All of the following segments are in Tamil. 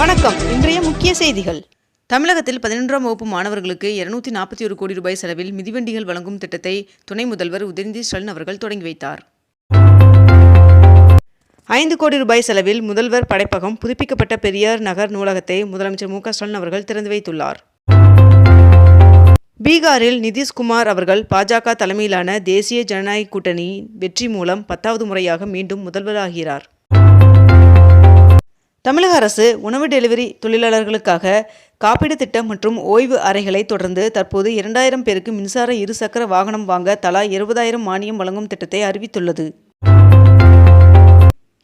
வணக்கம். இன்றைய முக்கிய செய்திகள். தமிழகத்தில் பதினொன்றாம் வகுப்பு மாணவர்களுக்கு இருநூத்தி நாற்பத்தி ஒரு கோடி ரூபாய் செலவில் மிதிவண்டிகள் வழங்கும் திட்டத்தை துணை முதல்வர் உதயநிதி ஸ்டாலின் அவர்கள் தொடங்கி வைத்தார். ஐந்து கோடி ரூபாய் செலவில் முதல்வர் படைப்பகம் புதுப்பிக்கப்பட்ட பெரியார் நகர் நூலகத்தை முதலமைச்சர் மு க ஸ்டாலின் அவர்கள் திறந்து வைத்துள்ளார். பீகாரில் நிதிஷ்குமார் அவர்கள் பாஜக தலைமையிலான தேசிய ஜனநாயக கூட்டணி வெற்றி மூலம் பத்தாவது முறையாக மீண்டும் முதல்வராகிறார். தமிழக அரசு உணவு டெலிவரி தொழிலாளர்களுக்காக காப்பீடு திட்டம் மற்றும் ஓய்வு அறைகளை தொடர்ந்து தற்போது இரண்டாயிரம் பேருக்கு மின்சார இருசக்கர வாகனம் வாங்க தலா இருபதாயிரம் மானியம் வழங்கும் திட்டத்தை அறிவித்துள்ளது.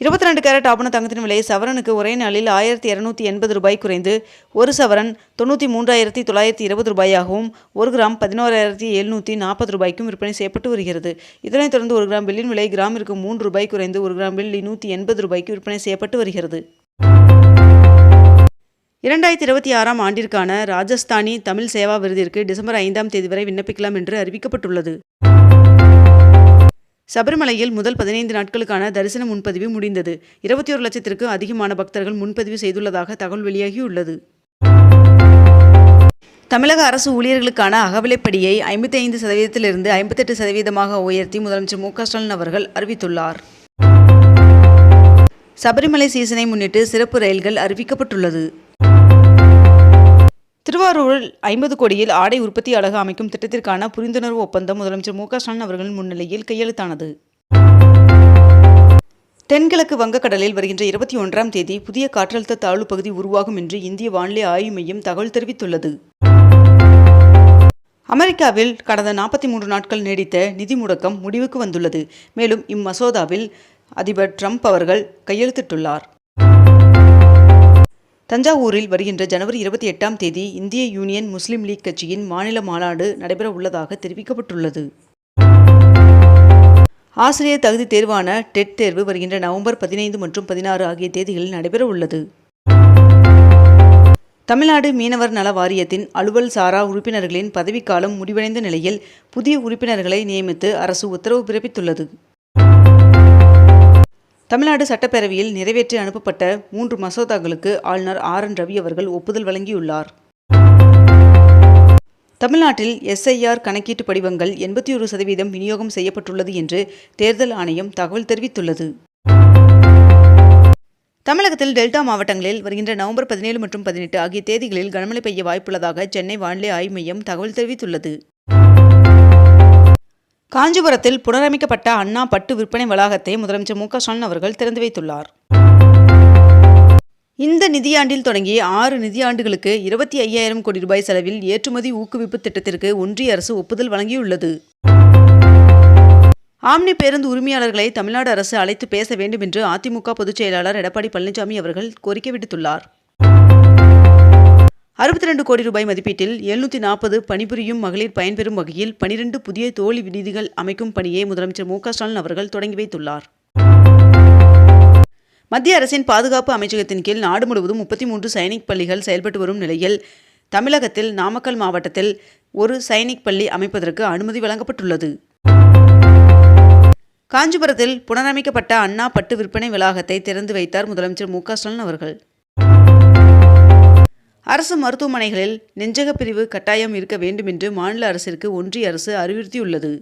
இருபத்தி ரெண்டு கேரட் ஆபண தங்கத்தின் விலை சவரனுக்கு ஒரே நாளில் ஆயிரத்தி இரநூத்தி எண்பது ரூபாய் குறைந்து ஒரு சவரன் தொண்ணூற்றி மூன்றாயிரத்தி தொள்ளாயிரத்தி இருபது ரூபாயாகவும் ஒரு கிராம் பதினோராயிரத்தி எழுநூற்றி நாற்பது ரூபாய்க்கும் விற்பனை செய்யப்பட்டு வருகிறது. இதனைத் தொடர்ந்து ஒரு கிராம் வெள்ளியின் விலை கிராமிற்கு மூன்று ரூபாய் குறைந்து ஒரு கிராம் வெள்ளி நூற்றி எண்பது ரூபாய்க்கு விற்பனை செய்யப்பட்டு வருகிறது. இரண்டாயிரத்தி இருபத்தி ஆறாம் ஆண்டிற்கான ராஜஸ்தானி தமிழ் சேவா விருதிற்கு டிசம்பர் ஐந்தாம் தேதி வரை விண்ணப்பிக்கலாம் என்று அறிவிக்கப்பட்டுள்ளது. சபரிமலையில் முதல் பதினைந்து நாட்களுக்கான தரிசன முன்பதிவு முடிந்தது. இருபத்தி ஒரு லட்சத்திற்கு அதிகமான பக்தர்கள் முன்பதிவு செய்துள்ளதாக தகவல் வெளியாகியுள்ளது. தமிழக அரசு ஊழியர்களுக்கான அகவிலைப்படியை ஐம்பத்தி ஐந்து சதவீதத்திலிருந்து ஐம்பத்தெட்டு சதவீதமாக உயர்த்தி முதலமைச்சர் மு ஸ்டாலின் அவர்கள் அறிவித்துள்ளார். சபரிமலை சீசனை முன்னிட்டு சிறப்பு ரயில்கள் அறிவிக்கப்பட்டுள்ளது. திருவாரூரில் ஐம்பது கோடியில் ஆடை உற்பத்தி அழகு அமைக்கும் திட்டத்திற்கான புரிந்துணர்வு ஒப்பந்தம் முதலமைச்சர் மு க ஸ்டாலின் அவர்களின் முன்னிலையில் கையெழுத்தானது. தென்கிழக்கு வங்கக்கடலில் வருகின்ற இருபத்தி ஒன்றாம் தேதி புதிய காற்றழுத்த தாழ்வு பகுதி உருவாகும் என்று இந்திய வானிலை ஆய்வு மையம் தகவல் தெரிவித்துள்ளது. அமெரிக்காவில் கடந்த நாற்பத்தி மூன்று நாட்கள் நீடித்த நிதி முடக்கம் முடிவுக்கு வந்துள்ளது. மேலும் இம்மசோதாவில் அதிபர் ட்ரம்ப் அவர்கள் கையெழுத்திட்டுள்ளார். தஞ்சாவூரில் வருகின்ற ஜனவரி இருபத்தி எட்டாம் தேதி இந்திய யூனியன் முஸ்லீம் லீக் கட்சியின் மாநில மாநாடு நடைபெற உள்ளதாக தெரிவிக்கப்பட்டுள்ளது. ஆசிரியர் தகுதி தேர்வான டெட் தேர்வு வருகின்ற நவம்பர் பதினைந்து மற்றும் பதினாறு ஆகிய தேதிகளில் நடைபெற உள்ளது தமிழ்நாடு மீனவர் நல வாரியத்தின் அலுவல் சாரா உறுப்பினர்களின் பதவிக்காலம் முடிவடைந்த நிலையில் புதிய உறுப்பினர்களை நியமித்து அரசு உத்தரவு பிறப்பித்துள்ளது. தமிழ்நாடு சட்டப்பேரவையில் நிறைவேற்றி அனுப்பப்பட்ட மூன்று மசோதாக்களுக்கு ஆளுநர் ஆர் என் ரவி அவர்கள் ஒப்புதல் வழங்கியுள்ளார். தமிழ்நாட்டில் எஸ்ஐஆர் கணக்கீட்டு படிவங்கள் எண்பத்தி ஒரு சதவீதம் விநியோகம் செய்யப்பட்டுள்ளது என்று தேர்தல் ஆணையம் தகவல் தெரிவித்துள்ளது. தமிழகத்தில் டெல்டா மாவட்டங்களில் வருகின்ற நவம்பர் பதினேழு மற்றும் பதினெட்டு ஆகிய தேதிகளில் கனமழை பெய்ய வாய்ப்புள்ளதாக சென்னை வானிலை ஆய்வு மையம் தகவல் தெரிவித்துள்ளது. காஞ்சிபுரத்தில் புனரமைக்கப்பட்ட அண்ணா பட்டு விற்பனை வளாகத்தை முதலமைச்சர் மு க ஸ்டாலின் அவர்கள் திறந்து வைத்துள்ளார். இந்த நிதியாண்டில் தொடங்கி ஆறு நிதியாண்டுகளுக்கு இருபத்தி ஐயாயிரம் கோடி ரூபாய் செலவில் ஏற்றுமதி ஊக்குவிப்பு திட்டத்திற்கு ஒன்றிய அரசு ஒப்புதல் வழங்கியுள்ளது. ஆம்னி பேருந்து உரிமையாளர்களை தமிழ்நாடு அரசு அழைத்து பேச வேண்டும் என்று அதிமுக பொதுச் செயலாளர் எடப்பாடி பழனிசாமி அவர்கள் கோரிக்கை விடுத்துள்ளார். அறுபத்தி ரெண்டு கோடி ரூபாய் மதிப்பீட்டில் எழுநூற்றி நாற்பது பணிபுரியும் மகளிர் பயன்பெறும் வகையில் பனிரெண்டு புதிய தோழி விடுதிகள் அமைக்கும் பணியை முதலமைச்சர் மு ஸ்டாலின் அவர்கள் தொடங்கி வைத்துள்ளார். மத்திய அரசின் பாதுகாப்பு அமைச்சகத்தின் கீழ் நாடு முழுவதும் முப்பத்தி மூன்று சைனிக் பள்ளிகள் செயல்பட்டு வரும் நிலையில் தமிழகத்தில் நாமக்கல் மாவட்டத்தில் ஒரு சைனிக் பள்ளி அமைப்பதற்கு அனுமதி வழங்கப்பட்டுள்ளது. காஞ்சிபுரத்தில் புனரமைக்கப்பட்ட அண்ணா பட்டு விற்பனை வளாகத்தை திறந்து வைத்தார் முதலமைச்சர் மு ஸ்டாலின் அவர்கள். அரசு மருத்துவமனைகளில் நெஞ்சக பிரிவு கட்டாயம் இருக்க வேண்டும் என்று மாநில அரசிற்கு ஒன்றிய அரசு அறிவுறுத்தியுள்ளது.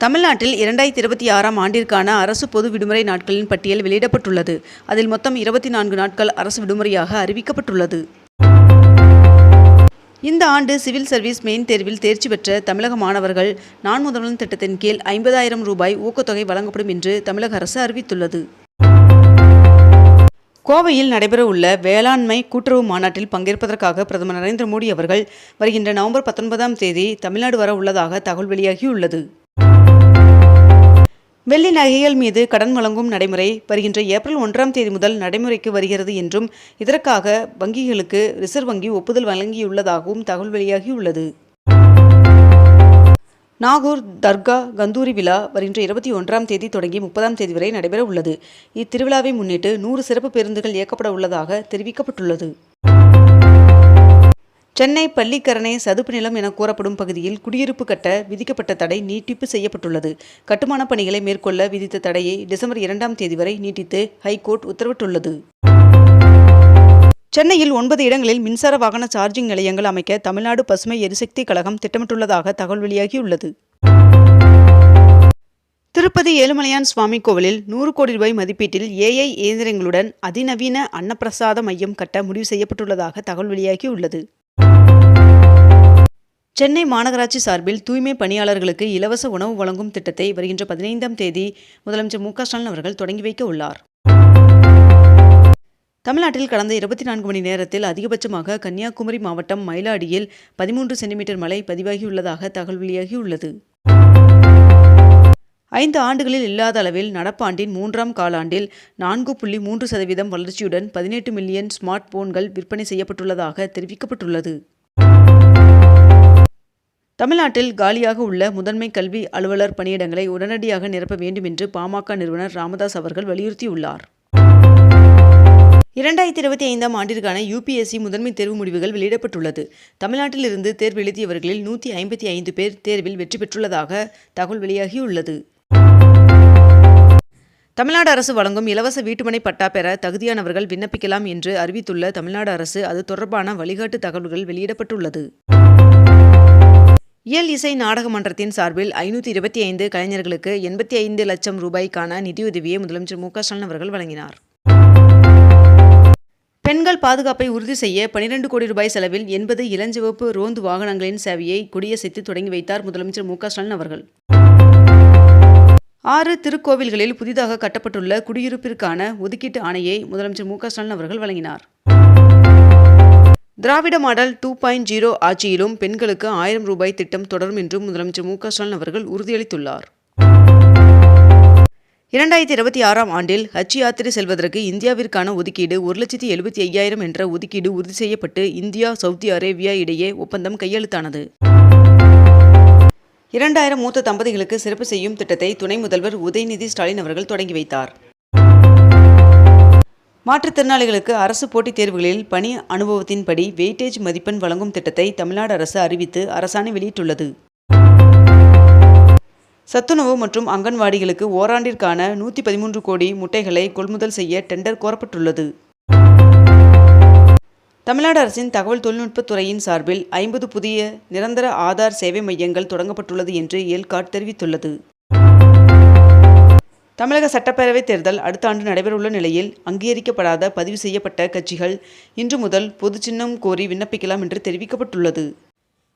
தமிழ்நாட்டில் இரண்டாயிரத்தி இருபத்தி ஆறாம் ஆண்டிற்கான அரசு பொது விடுமுறை நாட்களின் பட்டியல் வெளியிடப்பட்டுள்ளது. அதில் மொத்தம் இருபத்தி நான்கு நாட்கள் அரசு விடுமுறையாக அறிவிக்கப்பட்டுள்ளது. இந்த ஆண்டு சிவில் சர்வீஸ் மெயின் தேர்வில் தேர்ச்சி பெற்ற தமிழக மாணவர்கள் நான் முதல்வன் திட்டத்தின் கீழ் ஐம்பதாயிரம் ரூபாய் ஊக்கத்தொகை வழங்கப்படும் என்று தமிழக அரசு அறிவித்துள்ளது. கோவையில் நடைபெறவுள்ள வேளாண்மை கூட்டுறவு மாநாட்டில் பங்கேற்பதற்காக பிரதமர் நரேந்திர மோடி அவர்கள் வருகின்ற நவம்பர் பத்தொன்பதாம் தேதி தமிழ்நாடு வர உள்ளதாக தகவல் வெளியாகியுள்ளது. வெள்ளி நகைகள் மீது கடன் வழங்கும் நடைமுறை வருகின்ற ஏப்ரல் ஒன்றாம் தேதி முதல் நடைமுறைக்கு வருகிறது என்றும் இதற்காக வங்கிகளுக்கு ரிசர்வ் வங்கி ஒப்புதல் வழங்கியுள்ளதாகவும் தகவல் வெளியாகியுள்ளது. நாகூர் தர்கா கந்தூரி விழா வருகின்ற இருபத்தி ஒன்றாம் தேதி தொடங்கி முப்பதாம் தேதி வரை நடைபெற உள்ளது. இத்திருவிழாவை முன்னிட்டு நூறு சிறப்பு பேருந்துகள் இயக்கப்பட உள்ளதாக தெரிவிக்கப்பட்டுள்ளது. சென்னை பள்ளிக்கரணை சதுப்பு நிலம் என கூறப்படும் பகுதியில் குடியிருப்பு கட்ட விதிக்கப்பட்ட தடை நீட்டிப்பு செய்யப்பட்டுள்ளது. கட்டுமானப் பணிகளை மேற்கொள்ள விதித்த தடையை டிசம்பர் இரண்டாம் தேதி வரை நீட்டித்து ஹைகோர்ட் உத்தரவிட்டுள்ளது. சென்னையில் ஒன்பது இடங்களில் மின்சார வாகன சார்ஜிங் நிலையங்கள் அமைக்க தமிழ்நாடு பசுமை எரிசக்தி கழகம் திட்டமிட்டுள்ளதாக தகவல் வெளியாகியுள்ளது. திருப்பதி ஏழுமலையான் சுவாமி கோவிலில் நூறு கோடி ரூபாய் மதிப்பீட்டில் ஏஐ இயந்திரங்களுடன் அதிநவீன அன்னப்பிரசாத மையம் கட்ட முடிவு செய்யப்பட்டுள்ளதாக தகவல் வெளியாகியுள்ளது. சென்னை மாநகராட்சி சார்பில் தூய்மை பணியாளர்களுக்கு இலவச உணவு வழங்கும் திட்டத்தை வருகின்ற பதினைந்தாம் தேதி முதலமைச்சர் மு க ஸ்டாலின் அவர்கள் தொடங்கி வைக்க உள்ளார். தமிழ்நாட்டில் கடந்த இருபத்தி நான்கு மணி நேரத்தில் அதிகபட்சமாக கன்னியாகுமரி மாவட்டம் மயிலாடியில் பதிமூன்று சென்டிமீட்டர் மழை பதிவாகியுள்ளதாக தகவல் வெளியாகியுள்ளது. ஐந்து ஆண்டுகளில் இல்லாத அளவில் நடப்பாண்டின் மூன்றாம் காலாண்டில் நான்கு புள்ளி மூன்று சதவீதம் வளர்ச்சியுடன் பதினெட்டு மில்லியன் ஸ்மார்ட் போன்கள் விற்பனை செய்யப்பட்டுள்ளதாக தெரிவிக்கப்பட்டுள்ளது. தமிழ்நாட்டில் காலியாக உள்ள முதன்மை கல்வி அலுவலர் பணியிடங்களை உடனடியாக நிரப்ப வேண்டும் என்று பாமக நிறுவனர் ராமதாஸ் அவர்கள் வலியுறுத்தியுள்ளார். இரண்டாயிரத்தி இருபத்தி ஐந்தாம் ஆண்டிற்கான யுபிஎஸ்சி முதன்மை தேர்வு முடிவுகள் வெளியிடப்பட்டுள்ளது. தமிழ்நாட்டிலிருந்து தேர்வு எழுதியவர்களில் நூற்றி ஐம்பத்தி ஐந்து பேர் தேர்வில் வெற்றி பெற்றுள்ளதாக தகவல் வெளியாகியுள்ளது. தமிழ்நாடு அரசு வழங்கும் இலவச வீட்டுமனை பட்டா பெற தகுதியானவர்கள் விண்ணப்பிக்கலாம் என்று அறிவித்துள்ள தமிழ்நாடு அரசு அது தொடர்பான வழிகாட்டு தகவல்கள் வெளியிடப்பட்டுள்ளது. இயல் இசை நாடக மன்றத்தின் சார்பில் ஐநூற்றி இருபத்தி ஐந்து கலைஞர்களுக்கு எண்பத்தி ஐந்து லட்சம் ரூபாய்க்கான நிதியுதவியை முதலமைச்சர் மு க ஸ்டாலின் அவர்கள் வழங்கினார். பெண்கள் பாதுகாப்பை உறுதி செய்ய பனிரெண்டு கோடி ரூபாய் செலவில் எண்பது இளஞ்சிவப்பு ரோந்து வாகனங்களின் சேவையை கொடியசைத்து தொடங்கி வைத்தார் முதலமைச்சர் மு ஸ்டாலின் அவர்கள். ஆறு திருக்கோவில்களில் புதிதாக கட்டப்பட்டுள்ள குடியிருப்பிற்கான ஒதுக்கீட்டு ஆணையை முதலமைச்சர் மு ஸ்டாலின் அவர்கள் வழங்கினார். Dravida model two point zero ஆட்சியிலும் பெண்களுக்கு ஆயிரம் ரூபாய் திட்டம் தொடரும் என்றும் முதலமைச்சர் மு ஸ்டாலின் அவர்கள் உறுதியளித்துள்ளார். இரண்டாயிரத்தி இருபத்தி ஆறாம் ஆண்டில் ஹஜ் யாத்திரை செல்வதற்கு இந்தியாவிற்கான ஒதுக்கீடு ஒரு லட்சத்தி எழுபத்தி ஐயாயிரம் என்ற ஒதுக்கீடு உறுதி செய்யப்பட்டு இந்தியா சவுதி அரேபியா இடையே ஒப்பந்தம் கையெழுத்தானது. இரண்டாயிரம் மூத்த தம்பதிகளுக்கு சிறப்பு செய்யும் திட்டத்தை துணை முதல்வர் உதயநிதி ஸ்டாலின் அவர்கள் தொடங்கி வைத்தார். மாற்றுத்திறனாளிகளுக்கு அரசு போட்டித் தேர்வுகளில் பணி அனுபவத்தின்படி வெயிட்டேஜ் மதிப்பெண் வழங்கும் திட்டத்தை தமிழ்நாடு அரசு அறிவித்து அரசாணை வெளியிட்டுள்ளது. சத்துணவு மற்றும் அங்கன்வாடிகளுக்கு ஓராண்டிற்கான நூற்றி பதிமூன்று கோடி முட்டைகளை கொள்முதல் செய்ய டெண்டர் கோரப்பட்டுள்ளது. தமிழ்நாடு அரசின் தகவல் தொழில்நுட்பத் துறையின் சார்பில் ஐம்பது புதிய நிரந்தர ஆதார் சேவை மையங்கள் தொடங்கப்பட்டுள்ளது என்று ஏல்காட் தெரிவித்துள்ளது. தமிழக சட்டப்பேரவைத் தேர்தல் அடுத்த ஆண்டு நடைபெறவுள்ள நிலையில் அங்கீகரிக்கப்படாத பதிவு செய்யப்பட்ட கட்சிகள் இன்று முதல் பொது சின்னம் கோரி விண்ணப்பிக்கலாம் என்று தெரிவிக்கப்பட்டுள்ளது.